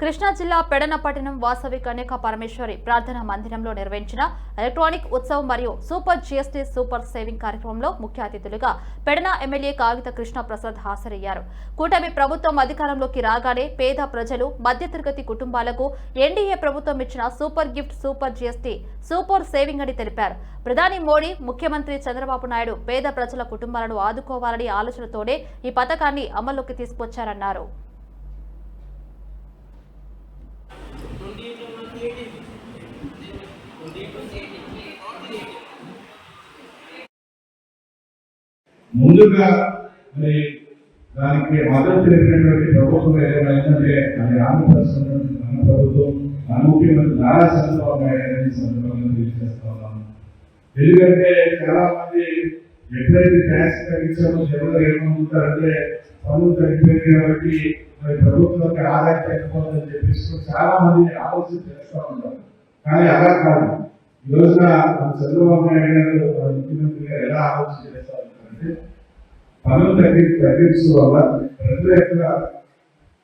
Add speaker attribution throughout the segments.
Speaker 1: కృష్ణా జిల్లా పెడనపట్టణం వాసవి కన్యక పరమేశ్వరి ప్రార్థనా మందిరంలో నిర్వహించిన ఎలక్ట్రానిక్ ఉత్సవం మరియు సూపర్ జిఎస్టీ సూపర్ సేవింగ్ కార్యక్రమంలో ముఖ్య అతిథులుగా పెడన ఎమ్మెల్యే కాగిత కృష్ణ ప్రసాద్ హాజరయ్యారు. కూటమి ప్రభుత్వం అధికారంలోకి రాగానే పేద ప్రజలు మధ్యతరగతి కుటుంబాలకు ఎన్డీఏ ప్రభుత్వం ఇచ్చిన super gift super GST super saving అని తెలిపారు. ప్రధాని మోడీ ముఖ్యమంత్రి చంద్రబాబు నాయుడు పేద ప్రజల కుటుంబాలను ఆదుకోవాలని ఆలోచనతోనే ఈ పథకాన్ని అమల్లోకి తీసుకొచ్చారన్నారు.
Speaker 2: ముందుగా మరి దానికి మద్దతు తెలిపినటువంటి ప్రభుత్వం ఏదైనా ఉందంటే అది ఆంధ్రప్రదేశ్ మన ప్రభుత్వం మన ముఖ్యమంత్రి నారా చంద్రబాబు నాయుడు గారిని సందర్భంగా తెలియజేస్తా ఉన్నాను ఎందుకంటే చాలా మంది ఎప్పుడైతే ట్యాక్స్ తగ్గించామో ఎవరు ఏమవుతారంటే పనులు తగ్గిపోయింది కాబట్టి మరి ప్రభుత్వానికి ఆదాయం తగ్గిపోతుందని చెప్పేసి చాలా మంది ఆలోచన చేస్తూ ఉంటారు కానీ అలా కాదు. ఈ రోజున మన చంద్రబాబు నాయుడు గారు ముఖ్యమంత్రి గారు ఎలా ఆలోచన చేస్తా ఉంటారంటే పనులు తగ్గి తగ్గించడం వల్ల ప్రజల యొక్క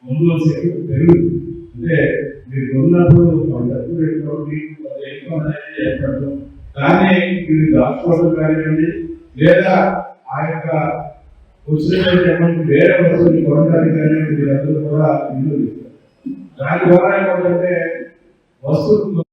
Speaker 2: కొనుగోలు శక్తి పెరుగుతుంది. అంటే మీరు ఉన్నప్పుడు వాళ్ళ డబ్బు పెట్టుకోండి వాళ్ళ ఎక్కువ అనేది ఏర్పడదు. కానీ మీరు దాచుకోవడం కానివ్వండి లేదా ఆ యొక్క వేరే వస్తువులు కొనడానికి కానివ్వండి కూడా ఇల్లు దాని ద్వారా ఏమంటే వస్తువులు